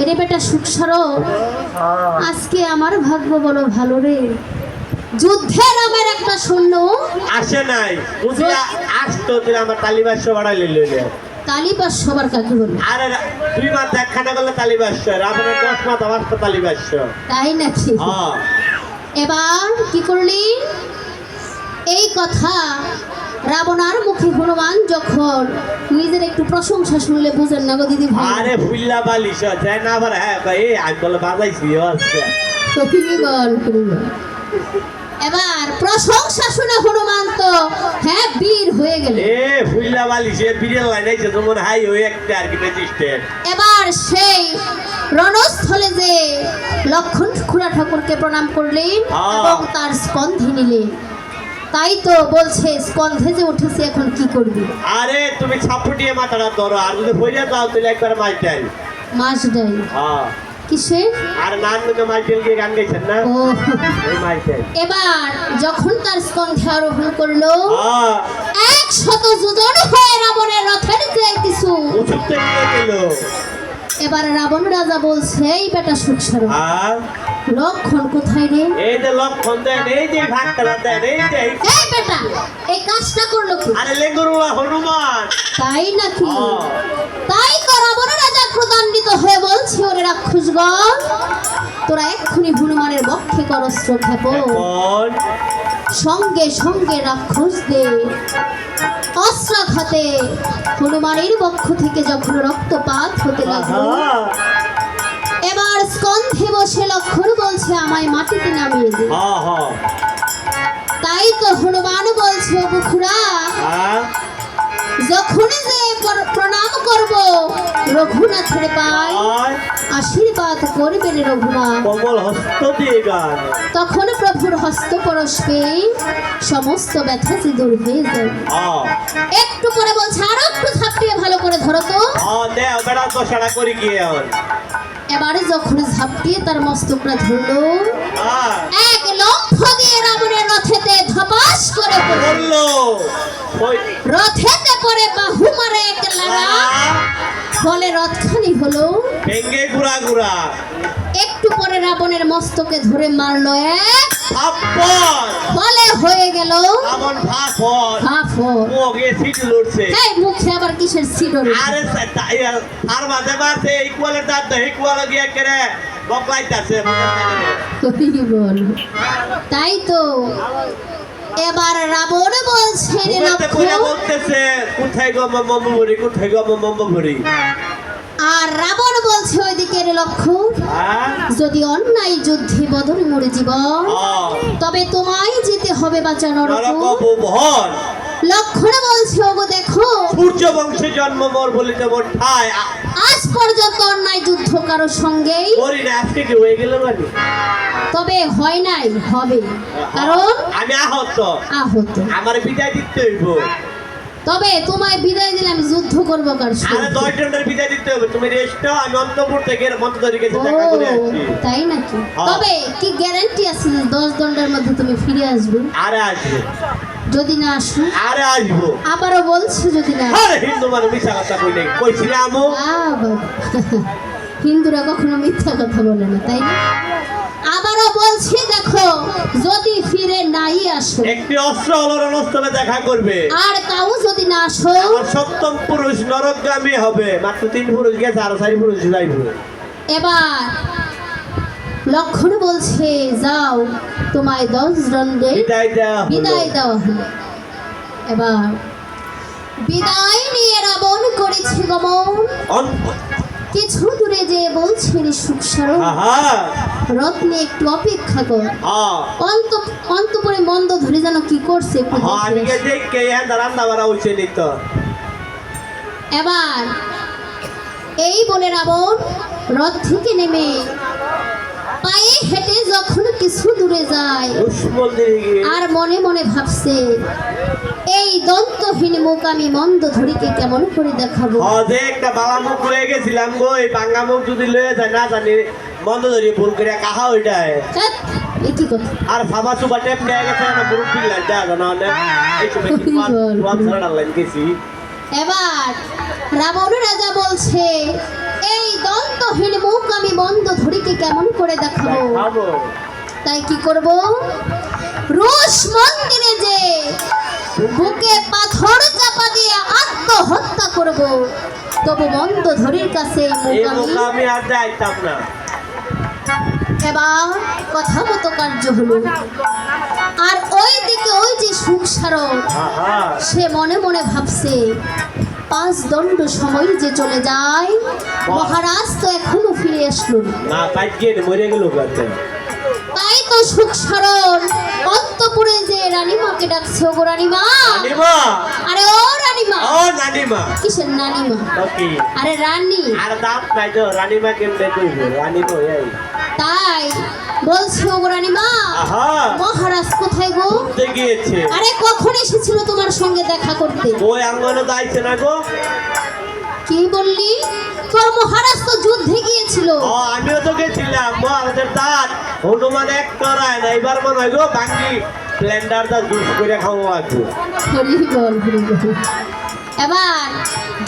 এরে বেটা সুখসর আজকে আমার ভাগ্য বলো ভালো রে। যুদ্ধের আমার একটা শূন্য আসে নাই। বুঝি আসতো তুই আমার তালিবাস বাড়াই লইলে তালিবাস সবার কাকে বলে। আরে দুই মাস একখানা করলে তালিবাস আপনার দশ মাস আমার তো তালিবাস তাই নাকি? হ্যাঁ। এবার কি করলি? এই কথা রাবণার মুখে হনুমান যখন নিজের একটু প্রশংসা শুনলে বুঝেন না গো দিদি ভাই। আরে ফুল্লা বালিশ যায় না আবার হ্যাঁ ভাই আমি বলে বাজাইছি আজকে তো তুমি বল তুমি বল। এবার প্রশংসা শুনে হনুমান তো হ্যাঁ বীর হয়ে গেল। এ ফুল্লা বালিশ এ বিড়েল লাইন আইছে তোমার হাই ওই একটা আর কি রেজিস্ট্রেট এবার সেই রণস্থলে যে লক্ষণ খুড়া ঠাকুরকে প্রণাম করলেন হ্যাঁ। এবং তার স্কন্ধে নিলেন। তাই তো বলছে স্কন্ধে যে উঠেছে এখন কি করবি? আরে তুমি ছাপুটিয়ে মাথাটা ধরো আর যদি হইয়া যাও তাহলে একবার মাছ দেয় মাছ ডাই হ্যাঁ। কিসে আর নান মধ্যে মাইকেল গিয়ে গান গাইছেন না? ও। এবার যখন তার স্কন্ধে আরোহণ করল হ্যাঁ। এক শত যোজন হয়ে রাবণের রথের যে কিছু এবার রাবণ রাজা বলছে এই বেটা সুখ সরব আর? লক্ষণ কোথায় রে? এই যে লক্ষণ দেন এই যে ভাগটা দেন এই যে। এই বেটা এই কাজটা করল কি? আরে লেঙ্গুরুয়া হনুমান। তাই নাকি। তাই তো রাবণ রাজা ক্রোধান্বিত হয়ে বলছে ওরে রাক্ষসগণ তোরা এক্ষুনি হনুমানের বক্ষে কর শ্রদ্ধাপন এখন সঙ্গে সঙ্গে রাক্ষসদের অস্ত্রাঘাতে হনুমানের পক্ষ থেকে যখন রক্তপাত হতে লাগল এবার স্কন্ধে বসে লক্ষণ বলছে আমায় মাটিতে নামিয়ে দে। তাই তো হনুমান বলছে বুখুরা হ্যাঁ। যখন যে প্রণাম করব রঘুনাথের পাই আর আশীর্বাদ করবেন রঘুনাথ। কমল হস্ত দিয়ে গান। তখন প্রভুর হস্ত পরশপে সমস্ত ব্যথা যে দূর হয়ে যায়। একটু করে বলছে আরও একটু ঝাপটিয়ে ভালো করে ধরো তো। গিয়ে এবারে যখন ঝাপটিয়ে তার মস্তকটা ধরলো এক লম্ফ দিয়ে রাবণের রথেতে ধপাস করে পড়ল। রথেতে পরে বাহু মারে এক লাগা ফলে রথখানি হলো ভেঙ্গে গুড়া গুড়া। একটু পরে রাবণের মস্তকে ধরে মারলো এক। ফলে হয়ে গেল আমন ফাফর ফাফর মুখ সিট লড়ছে এই মুখে আবার কিসের সিডরে আরে সা- তা- ইয়া- আর মাঝে মাঝে ইকুয়ালের দাঁত তো ইকুয়াল গিয়ে কেড়ে বকলাইতাছে বল। তাই তো এবার রাবণ বলছে কইরা লক্ষ্মণ বলতেছে কোথায় গো মম্মভরি কোথায় গো মম্মভরি আর রাবণ বলছে ওইদিকে রে লক্ষ্মণ হ্যাঁ? যদি অন্যায় যুদ্ধে বদল মরে জীবন। তবে তোমায় যেতে হবে বাঁচানোর লক্ষণ বলছে ওগো দেখো। সূর্য বংশে জন্ম বর বলে যাব ঠায়। আজ পর্যন্ত অন্যায় যুদ্ধ কারও সঙ্গেই ওরে না আজকে কি হয়ে গেল মানে তবে হয় নাই হবে। কারণ আমি আহত। আহত। আমার বিদায় দিতে হইব। তবে তোমায় বিদায় দিলাম যুদ্ধ করব কার আরে সঙ্গে? দশ জনের বিদায় দিতে হবে। তুমি রেস্ট নাও আমি অন্তপুর থেকে মন্তদারি ও, দেখা করে আসছি। তাই নাকি? হ্যাঁ। তবে কি গ্যারান্টি আছে যে দশ দণ্ডের মধ্যে তুমি ফিরে আসবে? আরে আসব। যদি না আসো? আরে আসব। আবারও বলছি যদি না। আরে হিন্দু মানে মিশা কথা কই নাই কইছি না আমু। হিন্দুরা কখনো মিথ্যা কথা বলে না তাই না? আবারও বলছি দেখো যদি ফিরে নাই আসো। একটি অস্ত্র হলো রণস্থলে দেখা করবে। আর কাউ যদি না আসো আমার সপ্তম পুরুষ নরকগামী হবে। মাত্র তিন পুরুষ গেছে আরও চারি পুরুষ যাইব। এবার লক্ষণ বলছে যাও তোমায় দশ দণ্ডে বিদায় দেওয়া হলো। এবার বিদায় নিয়ে রাবণ করেছে গমন। কিছু দূরে যে বলছেন সুখ সারণ। রত্নে একটু অপেক্ষা কর। হ্যাঁ। অন্ত অন্তপরে মন্দ ধরে যেন কি করছে হ্যাঁ হ্যাঁ এবার এই বলে রাবণ রথ থেকে নেমে পায়ে হেঁটে যখন কিছু দূরে যায় আর মনে মনে ভাবছে এই দন্তহীন মুখ আমি মন্দ ধরিকে কেমন করে দেখাবো? হ্যাঁ একটা বাবা মুখ লয়ে গেছিলাম গো এই বাঙ্গা মুখ যদি লয়ে যায় না জানি বন্ধ ধরি ভুল করে কাহা ওইটায় আর সাবা সুবা টেপ নিয়ে গেছে না গ্রুপ পিল্লা যা জানা না এই সময় কি ওই ওয়ান ছাড়া লাইন গেছি। এবার রাবণ রাজা বলছে এই দন্তহীন মুখ আমি বন্ধ ধরিকে কেমন করে দেখাবো? খাব তাই কি করব? রুশ মন্দিরে যে বুকে পাথর চাপা দিয়ে আত্মহত্যা করব তবু বন্ধ ধরির কাছে আমি আর যাইতাম না। এবার কথা মতো কার্য হলো। আর ওই দিকে ওই যে সুখসারক সে মনে মনে ভাবছে পাঁচ দণ্ড সময় যে চলে যায় মহারাজ তো এখনও ফিরে আসলো না। না মরে গেল তাই তো সুখ সরল অন্তপুরে যে রানীমাকে ডাকছে গো রানীমা। আরে ও রানীমা। ও নানিমা কিসের নানীমা আরে রানী। আর দাঁত নাই তো রানিমা কেমনে রানিমা তাই বলছে ও মা মহারাজ কোথায় গো? গিয়েছে। আরে কখন এসেছিল তোমার সঙ্গে দেখা করতে? ওই আঙ্গনে তো আইছে না গো। কি বললি? তোর মহারাজ তো যুদ্ধে গিয়েছিল। আমিও তো গেছিলাম মহারাজের দাঁত। হনুমান এক করায় না এবার মনে হয় গো ব্লেন্ডার দা জুস করে খাব আজকে হরি বল হরি বল। এবার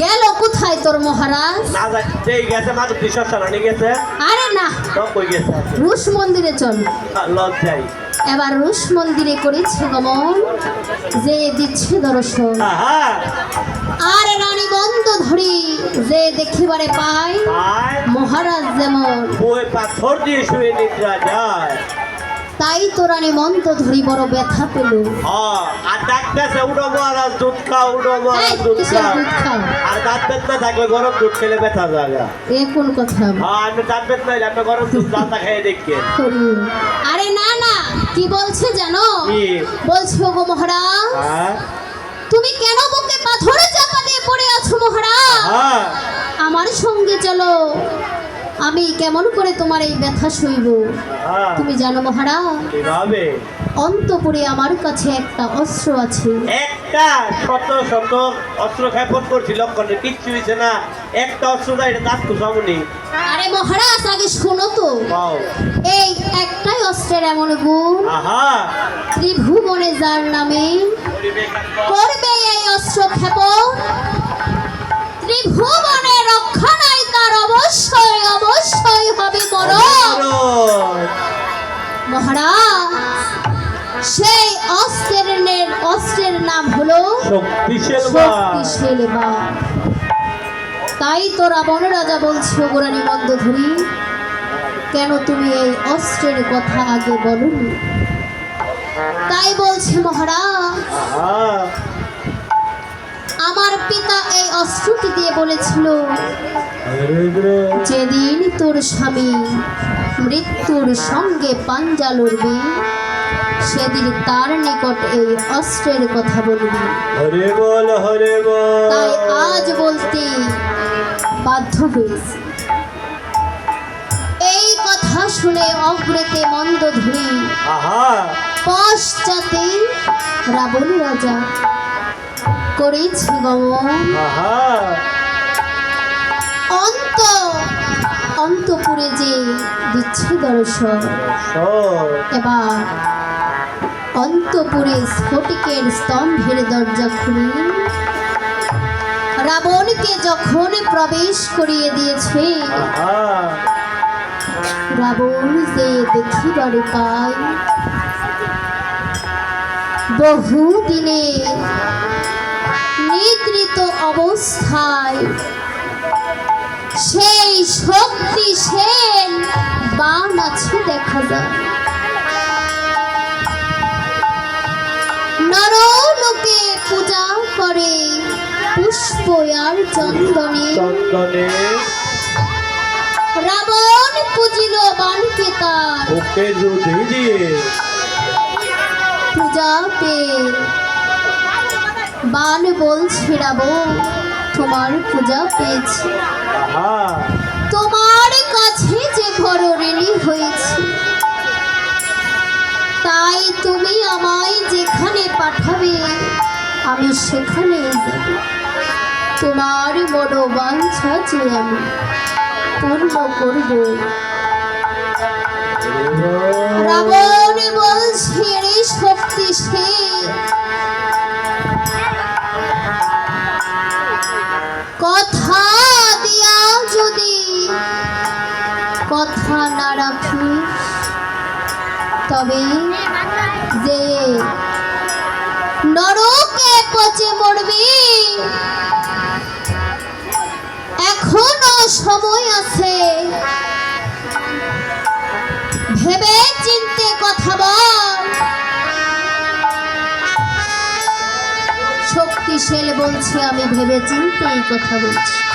গেল কোথায় তোর মহারাজ? না যাই গেছে মাত্র দুশো চালানি গেছে। আরে না। রুশ মন্দিরে চল। এবার রুশ মন্দিরে করেছে গমন যে দিচ্ছে দর্শন। আর রানী বন্ধ ধরি যে দেখিবারে পায় মহারাজ যেমন। পাথর দিয়ে শুয়ে দেখা যায়। তাই তো রানী মন্দ ধরি বড় ব্যথা পেল। আর ডাকতেছে উডো মহারাজ দুধ খাও উডো এই, দুধ খাও। আর দাঁত বেদনা থাকলে গরম দুধ খেলে ব্যথা জায়গা এ কোন কথা? আমি দাঁত বেদনা আপনি গরম দুধ দাঁতা খেয়ে হরি। আরে না না কি বলছে জানো? বলছে গো মহারাজ হ্যাঁ? তুমি কেন বুকে পাথরে চাপা দিয়ে পড়ে আছো মহারাজ? হ্যাঁ। আমার সঙ্গে চলো। আমি কেমন করে তোমার এই ব্যথা সইব? হ্যাঁ। তুমি জানো মহারাজ অন্তপুরে আমার কাছে একটা অস্ত্র আছে। একটা শত শত অস্ত্র ক্ষেপণ করছি লক্ষণে কিচ্ছু হয়েছে না। একটা অস্ত্র এটা দাঁত কুসামনি আরে মহারাজ আগে শোনো তো। এই একটাই অস্ত্রের এমন গুণ। আহা। ত্রিভুবনে যার নামে করবে এই অস্ত্র ক্ষেপণ। ত্রিভুবনে রক্ষা নাই তার অবশ্যই অবশ্যই হবে মরণ। মহারাজ সেই অস্ত্রের অস্ত্রের নাম হলো শক্তিশাল বাণ। তাই তো রাবণ রাজা বলছে গোরানি বন্ধ ধরি কেন তুমি এই অস্ত্রের কথা আগে বলনি তাই বলছে মহারাজ আমার পিতা এই অস্ত্রটি দিয়ে বলেছিল যেদিন তোর স্বামী মৃত্যুর সঙ্গে পাঞ্জা লড়বে সেদিন তার নিকট এই অস্ত্রের কথা বলবি। বল তাই আজ বলতে বাধ্য হয়েছি। এই কথা শুনে অগ্রেতে মন্দ ধরে পশ্চাতে রাবণ রাজা করেছে গমন অন্ত অন্তপুরে যে দিচ্ছে দর্শন এবার অন্তপুরে স্ফটিকের স্তম্ভের দরজা খুলে। রাবণকে যখন প্রবেশ করিয়ে দিয়েছে রাবণ যে দেখিবারে পায় বহুদিনে নিদ্রিত অবস্থায়। সেই শক্তি সেন বান আছে দেখা যায়। নরলোকে পূজা করে পুষ্প আর চন্দনে। রাবণ পুজিল বানকে তার। ওকে যদি দিয়ে পূজা পেয়ে বান বলছে রাবণ তোমার পূজা পেয়েছি। তোমার কাছে যে বড় ঋণী হয়েছে তাই তুমি আমায় যেখানে পাঠাবে আমি সেখানে যাব। তোমার বড় বাঞ্ছা যে আমি পূর্ণ করব। রাবণ সময় আছে। ভেবে চিনতে কথা বল। শক্তিশীল বলছি আমি ভেবে চিনতে কথা বলছি।